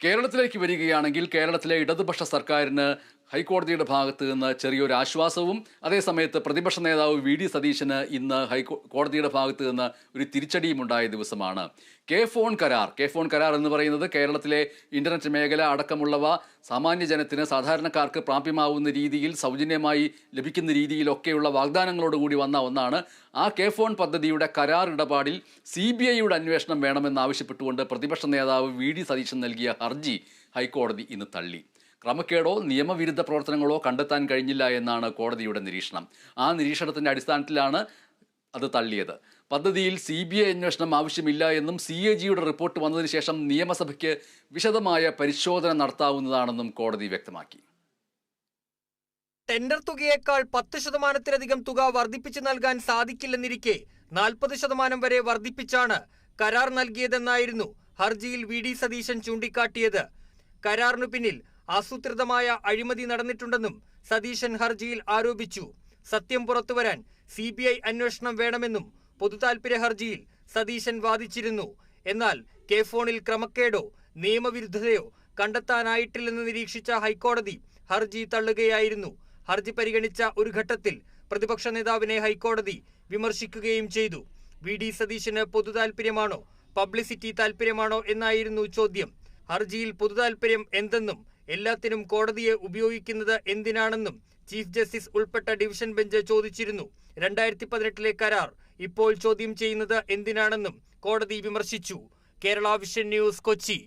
കേരളത്തിലേക്ക് വരികയാണെങ്കിൽ കേരളത്തിലെ ഇടതുപക്ഷ സർക്കാരിന് ഹൈക്കോടതിയുടെ ഭാഗത്ത് നിന്ന് ചെറിയൊരു ആശ്വാസവും അതേസമയത്ത് പ്രതിപക്ഷ നേതാവ് വി. ഡി. സതീശന് ഇന്ന് ഹൈക്കോ കോടതിയുടെ ഭാഗത്ത് നിന്ന് ഒരു തിരിച്ചടിയും ഉണ്ടായ ദിവസമാണ്. കെ ഫോൺ കരാർ കെ ഫോൺ കരാർ എന്ന് പറയുന്നത് കേരളത്തിലെ ഇന്റർനെറ്റ് മേഖല അടക്കമുള്ളവ സാമാന്യ ജനത്തിന് സാധാരണക്കാർക്ക് പ്രാപ്യമാവുന്ന രീതിയിൽ സൗജന്യമായി ലഭിക്കുന്ന രീതിയിലൊക്കെയുള്ള വാഗ്ദാനങ്ങളോടുകൂടി വന്ന ഒന്നാണ്. ആ കെ ഫോൺ പദ്ധതിയുടെ കരാർ ഇടപാടിൽ സി ബി ഐയുടെ അന്വേഷണം വേണമെന്നാവശ്യപ്പെട്ടുകൊണ്ട് പ്രതിപക്ഷ നേതാവ് വി. ഡി. സതീശൻ നൽകിയ ഹർജി ഹൈക്കോടതി ഇന്ന് തള്ളി. ക്രമക്കേടോ നിയമവിരുദ്ധ പ്രവർത്തനങ്ങളോ കണ്ടെത്താൻ കഴിഞ്ഞില്ല എന്നാണ് കോടതിയുടെ നിരീക്ഷണം. ആ നിരീക്ഷണത്തിന്റെ അടിസ്ഥാനത്തിലാണ് അത് തള്ളിയത്. പദ്ധതിയിൽ സി ബി ഐ അന്വേഷണം ആവശ്യമില്ല എന്നും സി എ ജിയുടെ റിപ്പോർട്ട് വന്നതിന് ശേഷം നിയമസഭയ്ക്ക് വിശദമായ പരിശോധന നടത്താവുന്നതാണെന്നും കോടതി വ്യക്തമാക്കി. ടെൻഡർ തുകയേക്കാൾ പത്ത് ശതമാനത്തിലധികം തുക വർദ്ധിപ്പിച്ചു നൽകാൻ സാധിക്കില്ലെന്നിരിക്കെ നാൽപ്പത് ശതമാനം വരെ വർദ്ധിപ്പിച്ചാണ് കരാർ നൽകിയതെന്നായിരുന്നു ഹർജിയിൽ വി ഡി സതീശൻ ചൂണ്ടിക്കാട്ടിയത്. കരാറിനു പിന്നിൽ ആസൂത്രിതമായ അഴിമതി നടന്നിട്ടുണ്ടെന്നും സതീശൻ ഹർജിയിൽ ആരോപിച്ചു. സത്യം പുറത്തുവരാൻ സി ബി ഐ അന്വേഷണം വേണമെന്നും പൊതുതാൽപര്യ ഹർജിയിൽ സതീശൻ വാദിച്ചിരുന്നു. എന്നാൽ കെ ഫോണിൽ ക്രമക്കേടോ നിയമവിരുദ്ധതയോ കണ്ടെത്താനായിട്ടില്ലെന്ന് നിരീക്ഷിച്ച ഹൈക്കോടതി ഹർജി തള്ളുകയായിരുന്നു. ഹർജി പരിഗണിച്ച ഒരു ഘട്ടത്തിൽ പ്രതിപക്ഷ നേതാവിനെ ഹൈക്കോടതി വിമർശിക്കുകയും ചെയ്തു. വി ഡി സതീശന് പൊതുതാൽപര്യമാണോ പബ്ലിസിറ്റി താൽപര്യമാണോ എന്നായിരുന്നു ചോദ്യം. ഹർജിയിൽ പൊതുതാൽപര്യം എന്തെന്നും എല്ലാത്തിനും കോടതിയെ ഉപയോഗിക്കുന്നത് എന്തിനാണെന്നും ചീഫ് ജസ്റ്റിസ് ഉൾപ്പെട്ട ഡിവിഷൻ ബെഞ്ച് ചോദിച്ചിരുന്നു. രണ്ടായിരത്തി പതിനെട്ടിലെ കരാർ ഇപ്പോൾ ചോദ്യം ചെയ്യുന്നത് എന്തിനാണെന്നും കോടതി വിമർശിച്ചു. Kerala vision news Kochi.